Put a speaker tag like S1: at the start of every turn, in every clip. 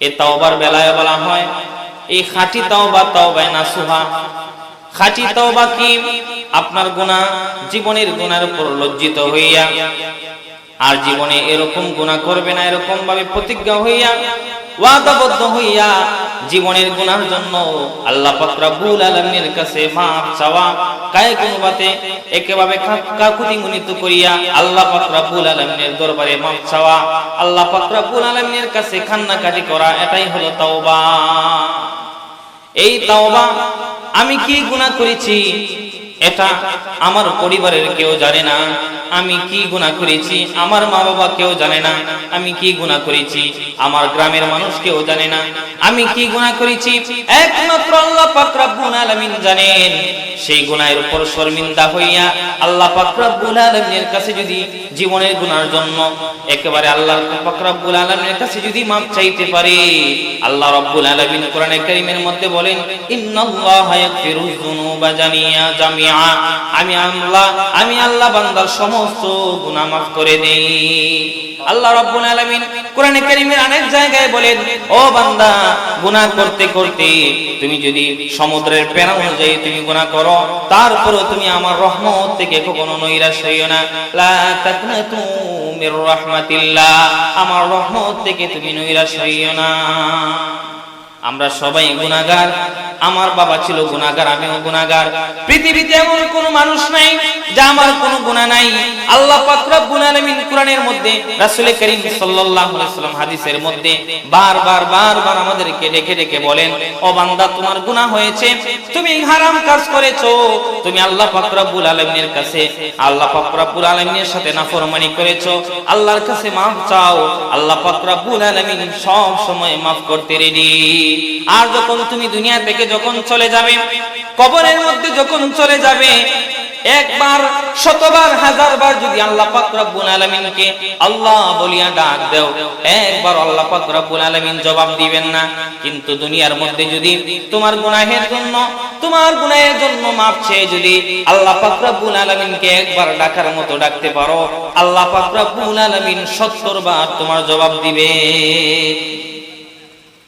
S1: এ তাওবার বেলায় বলা হয়। এই খাঁটি তাওবা তাওবায় নাসুহা। খাঁটি তাওবা কি? আপনার গুনাহ জীবনের গুনার উপর লজ্জিত হইয়া। আর জীবনে এরকম গুনাহ করবে না এরকম ভাবে প্রতিজ্ঞা হইয়া, ওয়াদাবদ্ধ হইয়া জীবনের গুনার জন্য আল্লাহ পাক রব্বুল আলামিনের কাছে মাফ চাওয়া কায়ে কোনো বাতে একেভাবে কাকুতি মুনিত করিয়া আল্লাহ পাক আলমের দরবারে মাফ চাওয়া, আল্লাহ পাক আলমের কাছে কান্নাকাটি করা, এটাই হলো তাওবা। এই তাওবা আমি কি গুনাহ করেছি? এটা আমার পরিবারের কেউ জানে না। আমি কি গুনাহ করেছি? আমার মা বাবা কেউ জানে না। আমি কি গুনাহ করেছি? আমার গ্রামের মানুষ কেউ জানে না। আমি কি গুনাহ করেছি? একমাত্র আল্লাহ পাক রব্বুল আলামিন জানেন। সেই গুনাহের উপর শর্মিন্দা হইয়া আল্লাহ পাক রব্বুল আলামিনের কাছে যদি জীবনের গুনার জন্য একেবারে আল্লাহ পাক রব্বুল আলামিনের কাছে যদি মাপ চাইতে পারে, আল্লাহ রব্বুল আলামিন কোরআনে কারীমের মধ্যে বলেন, ইন্নাল্লাহা ইয়াগফিরুয যুনুবা জামিয়া জামিআ আমি আল্লাহ আমি আল্লাহ বান্দার সমস্ত গুনাহ মাফ করে দেই। আল্লাহ রাব্বুল আলামিন কোরআনে কারীমের অনেক জায়গায় বলেন, ও বান্দা, গুনাহ করতে করতে তুমি যদি সমুদ্রের পেনা অনুযায়ী তুমি গুনাহ করো তারপরও তুমি আমার রহমত থেকে কখনো নৈরাশ হইও না। লা তাকনাতু মির রাহমাতিল্লাহ, আমার রহমত থেকে তুমি নৈরাশ হইও না। আমরা সবাই গুনাহগার আমার বাবা ছিল গুনাগার আমিও গুনাগার পৃথিবীতে এমন কোনো মানুষ নাই যা আমার কোনো গুণা নাই। আল্লাহ পাক রব্বুল মধ্যে রাসূল করিম সাল্লাল্লাহু আলাইহি হাদিসের মধ্যে বারবার বারবার আমাদেরকে ডেকে ডেকে বলেন, ও বান্দা, তোমার গুনাহ হয়েছে, তুমি হারাম কাজ করেছ। তুমি আল্লাহ পাক রব্বুল আলামিনের কাছে, আল্লাহ পাক রব্বুল আলামিনের সাথে নাফরমানি করেছ। আল্লাহর কাছে মাফ চাও। আল্লাহ পাক রব্বুল আলামিন সব সময় মাফ করতে রেডি আর যখন তুমি দুনিয়া থেকে যখন চলে যাবে, কবরের মধ্যে যখন চলে যাবে একবার, শতবার, হাজারবার যদি আল্লাহ পাক রব্বুল আলামিনকে আল্লাহ বলিয়া ডাক দাও, একবার আল্লাহ পাক রব্বুল আলামিন জবাব দিবেন না। কিন্তু দুনিয়ার মধ্যে যদি তোমার গুনাহের জন্য, তোমার গুনাহের জন্য মাপ চেয়ে যদি আল্লাহ পাক রব্বুল আলামিনকে একবার ডাকার মতো ডাকতে পারো, আল্লাহ পাক রব্বুল আলামিন 70 বার তোমার জবাব দিবে।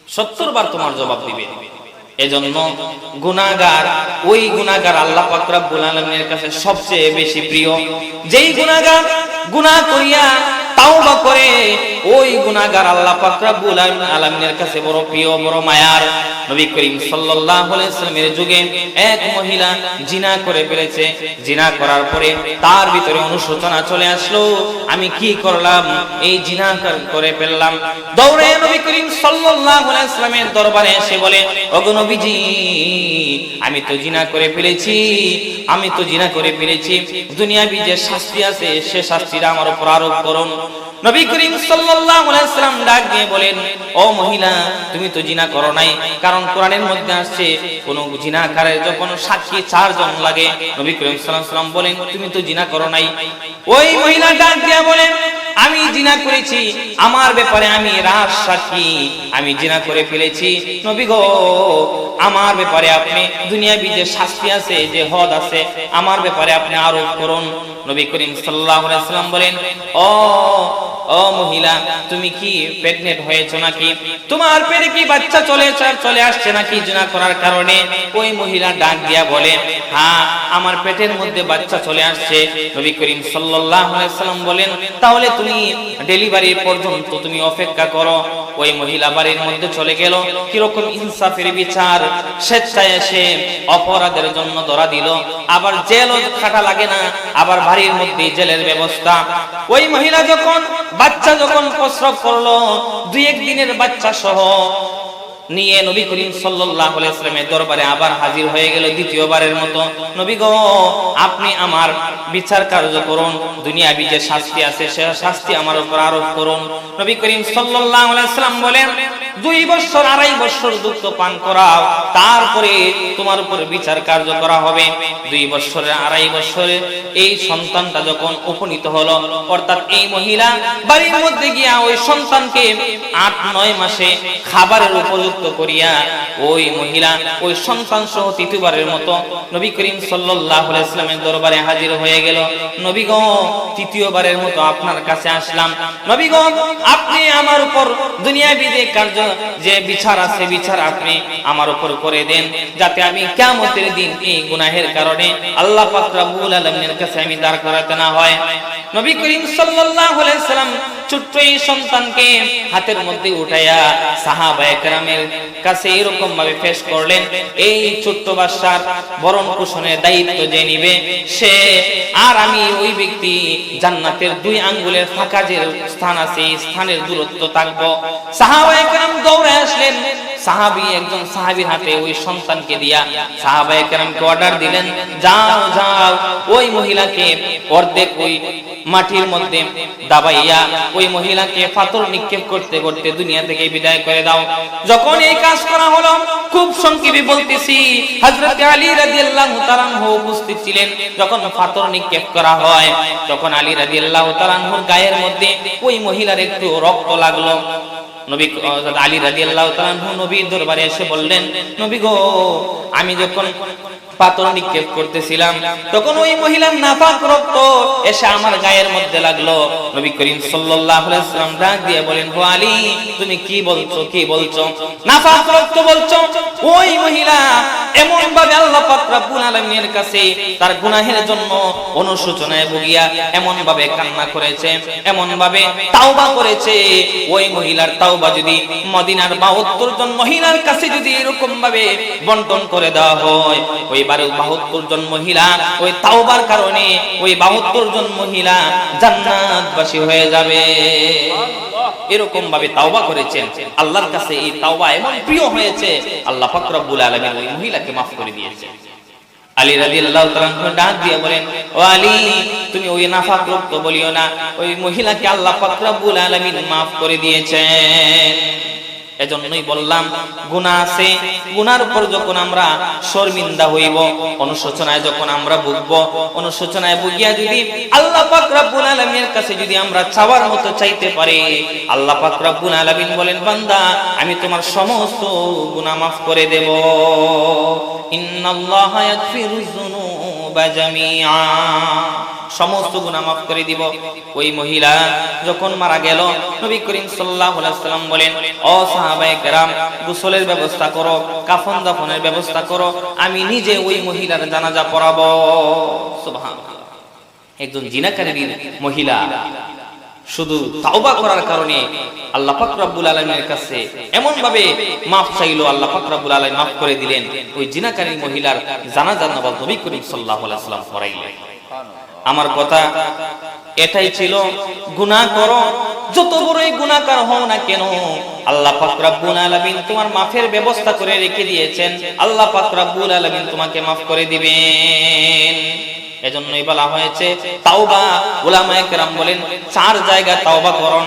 S1: সত্তর বার তোমার জবাব দিবে। এজন্য গুনাগার ওই গুনাগার আল্লাহ পাক আলামিনের কাছে সবচেয়ে বেশি প্রিয়। যেই গুনাগার গুনাহ করিয়া তাওবা করে ওই গুনাহগার আল্লাহ পাক রব্বুল আলামিনের কাছে বড় প্রিয়, বড় মায়ার নবী করিম সাল্লাল্লাহু আলাইহি সাল্লামের যুগে এক মহিলা জিনা করে ফেলেছে। জিনা করার পরে তার ভিতরে অনুশোচনা চলে আসলো, আমি কি করলাম? এই জিনা করে ফেললাম। দৌড়ে নবী করিম সাল্লাল্লাহু আলাইহি সাল্লামের দরবারে এসে বলে, ওগো নবীজি, আমি তো জিনা করে ফেলেছি, আমি তো জিনা করে ফেলেছি। দুনিয়াবি যে শাস্তি আছে, সে শাস্তিটা আমার উপর আরোপ করুন। নবী করিম সাল্লাল্লাহু আলাইহি সাল্লাম ডাক দিয়ে বলেন, ও মহিলা, তুমি তো জিনা করো নাই, কারণ কোরআনের মধ্যে আসছে, কোন জিনাকারের যখন সাক্ষী চারজন লাগে, নবী করিম সাল্লাল্লাহু আলাইহি সাল্লাম বলেন, তুমি তো জিনা করো নাই। ওই মহিলা ডাক দিয়ে বলেন আমি জিনা করেছি, আমার ব্যাপারে আমি রাজ সাক্ষী। আমি জিনা করে ফেলেছি। নবী গো, আমার ব্যাপারে আপনি দুনিয়াবি যে শাস্তি আছে, যে হদ আছে, আমার ব্যাপারে আপনি আরোপ করুন। নবী করিম সাল্লাহ বলেন, ও ও মহিলা, তুমি কি প্রেগনেন্ট হয়েছো নাকি? তোমার পেটে কি বাচ্চা চলে আসছে নাকি জিনা করার কারণে? ওই মহিলা ডাক দিয়া বলে হ্যাঁ আমার পেটের মধ্যে বাচ্চা চলে আসছে। নবী করিম সাল্লাল্লাহু আলাইহি সাল্লাম বলেন, তাহলে তুমি ডেলিভারি পর্যন্ত তুমি অপেক্ষা করো। ওই মহিলা বাড়ির মধ্যে চলে গেল। কীরকম ইনসাফের বিচার। স্বেচ্ছায় এসে অপরাধের জন্য ধরা দিল। আবার জেল খাটা লাগে না। আবার বাড়ির মধ্যে জেলের ব্যবস্থা। ওই মহিলা যখন, বাচ্চা যখন প্রস্রব করল দুই একদিনের বাচ্চা সহ নিয়ে নবী করিম ওয়াসাল্লামের দরবারে আবার হাজির হয়ে গেল দ্বিতীয়বারের মতো। নবী গো, আপনি আমার বিচার কার্য করুন, দুনিয়াবি যে শাস্তি আছে সে শাস্তি আমার উপর আরোপ করুন। নবী করিম ওয়াসাল্লাম বলেন দুই বছর, আড়াই বছর দুগ্ধ পান করাও, তারপরে তোমার উপর বিচার কার্য করা হবে। দুই বছরের, আড়াই বছরে এই সন্তানটা যখন উপনীত হলো, অর্থাৎ এই মহিলা বাড়ির মধ্যে গিয়া ওই সন্তানকে আট, নয় মাসে খাবারের উপযুক্ত করিয়া ওই মহিলা, ওই সন্তান সহ তৃতীয়বারের মতো নবী করিম সাল্লাল্লাহু সাল্লামের দরবারে হাজির হয়ে গেল। নবী গো, তৃতীয়বারের মতো আপনার কাছে আসলাম। নবী গো, আপনি আমার উপর দুনিয়াবি যে কার্য যে বিচার আছে, বিচার আপনি আমার উপর করে দেন, যাতে আমি কেমতের দিন এই গুনাহের কারণে আল্লাহ পাক আলমের কাছে আমি দাঁড় করাতে না হয়। নবী করিম আলাইহি সাল্লাম ছোট্ট এই সন্তানকে হাতের মধ্যে উঠাইয়া সাহাবা একরামের কাছে এরকম ভাবে পেশ করলেন, এই ছোট্ট বাচ্চার বরণ পোষণের দায়িত্ব যে নিবে, সে আর আমি ওই ব্যক্তি জান্নাতের দুই আঙ্গুলের ফাঁকা যে স্থান আছে স্থানের দূরত্ব থাকব। সাহাবা একরাম দৌড়ে আসলেন। সাহাবি, একজন সাহাবির হাতে ওই সন্তানকে দিয়া সাহাবা একরামকে অর্ডার দিলেন, যাও যাও। ওই মহিলাকে অর্ধেক ওই মাটির মধ্যে দাবাইয়া ওই মহিলাকে পাথর নিক্ষেপ করতে করতে দুনিয়া থেকে বিদায় করে দাও। যখন এই কাজ করা হলো, খুব সংক্ষেপে বলতেছি, হযরত আলী রাদিয়াল্লাহু তাআলা উপস্থিত ছিলেন। যখন পাথর নিক্ষেপ করা হয়, তখন আলী রাদিয়াল্লাহু তাআলার গায়ের মধ্যে ওই মহিলার একটু রক্ত লাগল। নবী আলী রাজি তাআলা নবীর দরবারে এসে বললেন নবী গো আমি যখন পাথর নিক্ষেপ করতেছিলাম। তখন ওই মহিলার নাপাক রক্ত এসে আমার গায়ের মধ্যে লাগল। নবী করিম সাল্লাম ডাক দিয়ে বলেন, ও আলী, তুমি কি বলছো কি বলছো? নাপাক রক্ত বলছো, ওই মহিলা এমন ভাবে আল্লাহ পাক কাছে তার জন্য অনুশোচনায় ভুগিয়া এমন ভাবে কান্না করেছে এমন ভাবে তাওবা করেছে। ওই মহিলার তাওবা যদি মদিনার 72 জন মহিলার কাছে যদি এরকম ভাবে বন্টন করে দেওয়া হয়, ওই বারো বাহাত্তর জন মহিলা, ওই তাওবার কারণে ওই বাহাত্তর জন মহিলা জান্নাতবাসী হয়ে যাবে। এরকম ভাবে তাওবা করেছেন। আল্লাহর কাছে এই তাওবা এমন প্রিয় হয়েছে, আল্লাহ পাক রব্বুল আলামিন ওই মহিলাকে maaf করে দিয়েছে আলী রাদিয়াল্লাহু তাআলা ডাক দিয়ে বলেন, ও আলী, তুমি ওই নাফাক রক্ত বলিও না, ওই মহিলাকে আল্লাহ পাক রব্বুল আলামিন maaf করে দিয়েছেন। এজন্যই বললাম, গুনাহ আছে গুনার উপর যখন আমরা শর্মিন্দা হইব, অনুশোচনায় যখন আমরা ভুগব, অনুশোচনায় ভুগিয়া যদি আল্লাহ পাক রব্বুল আলামিনের কাছে যদি আমরা চাওয়ার মতো চাইতে পারি, আল্লাহ পাক রব্বুল আলামিন বলেন, বান্দা, আমি তোমার সমস্ত গুনাহ maaf করে দেব। ইন্নাল্লাহা ইয়াগফিরুয যুনুবা জামিআ। সমস্ত গুনাহ মাফ করে দিব। ওই মহিলা যখন মারা গেল, নবী করিম সাল্লাল্লাহু সাল্লাম বলেন, ও সাহাবায়ে কেরাম, গোসলের ব্যবস্থা করো, কাফন দাফনের ব্যবস্থা করো, আমি নিজে ওই মহিলার জানাজা পড়াবো। একজন জিনাকারী মহিলা শুধু তাওবা করার কারণে আল্লাহ পাক আলামিনের কাছে এমন ভাবে মাফ চাইলো, আল্লাহ পাক আলামিন মাফ করে দিলেন। ওই জিনাকারী মহিলার জানাজা নবাব নবী করিম সাল্লাল্লাহু আলাইহি সাল্লাম পড়াইলেন। আমার কথা এটাই ছিল। গুনাহ করো, যত বড়ই গুনাকার হও না কেন, আল্লাহ পাক রব্বুল আলামিন তোমার মাফের ব্যবস্থা করে রেখে দিয়েছেন। আল্লাহ পাক রব্বুল আলামিন তোমাকে মাফ করে দিবেন। এজন্যই বলা হয়েছে, তাওবা উলামায়ে কেরাম বলেন, চার জায়গা তাওবা করুন।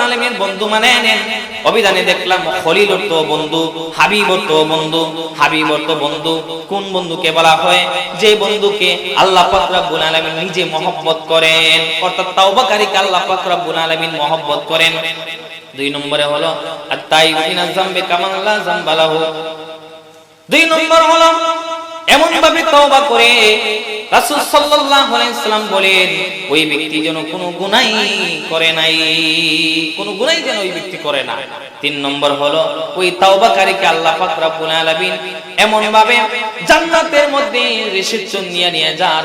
S1: আলামিন নিজে মহব্বত করেন। অর্থাৎ তাওবাকারীকে আল্লাহ পাক রব্বুল মহব্বত করেন। দুই নম্বরে হলো কামান লা দুই নম্বর হলো এমন ভাবে তওবা করে রাসূল সাল্লাল্লাহু আলাইহি সাল্লাম বলেন, ওই ব্যক্তি যেন কোনো গুনাহই করে নাই, কোনো গুনাহই যেন ওই ব্যক্তি করে না। তিন নম্বর হলো, ওই তওবাকারীকে আল্লাহ পাক রব্বুল আলামিন এমন ভাবে জান্নাতের মধ্যে রিসেপশন নিয়ে নিয়ে যান।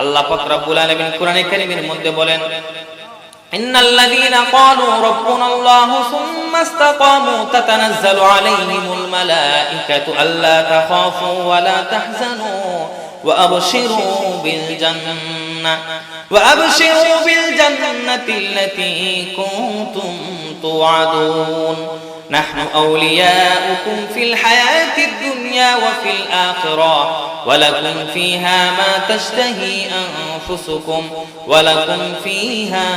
S1: আল্লাহ পাক রব্বুল আলামিন কোরআনে কারীমের মধ্যে বলেন, ইন্নাল্লাযীনা ক্বালু রাব্বুনাল্লাহু সুম্মা استقاموا تتنزل عليهم الملائكة ألا تخافوا ولا تحزنوا وأبشروا بالجنة وأبشروا بالجنة التي كنتم توعدون. نحن أولياؤكم في الحياة الدنيا وفي الآخرة. ولكم فيها ما تشتهي أنفسكم ولكم فيها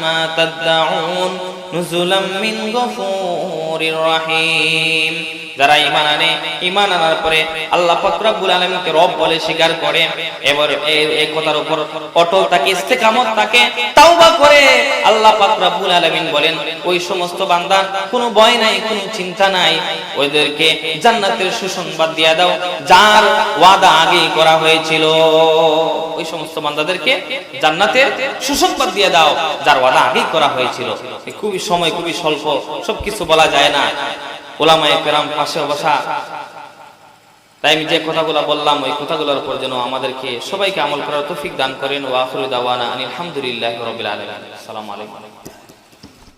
S1: ما تدعون نزلا من غفور رحيم যারা ইমান আনে ইমান আনার পরে আল্লাহ পাক রব্বুল আলামিনকে রব বলে স্বীকার করে। এবার এই- কথার উপর অটল থাকে, ইস্তেকামত থাকে, তাওবা করে আল্লাহ পাক রব্বুল আলামিন বলেন, ওই সমস্ত বান্দা, কোনো ভয় নাই, কোনো চিন্তা নাই। ওদেরকে জান্নাতের সুসংবাদ দিয়ে দাও, যার ওয়াদা আগেই করা হয়েছিল। ওই সমস্ত বান্দাদেরকে জান্নাতের সুসংবাদ দিয়ে দাও, যার ওয়াদা আগেই করা হয়েছিল। খুবই সময়, খুবই স্বল্প, সবকিছু বলা যায় না। ওলামায়ে কেরাম পাশে বসা। তাই আমি যে কথাগুলো বললাম, ওই কথাগুলোর উপর যেন আমাদেরকে সবাইকে আমল করার তৌফিক দান করেন। ওয়া আলহামদুলিল্লাহ রাব্বিল আলামিন। আসসালামু আলাইকুম।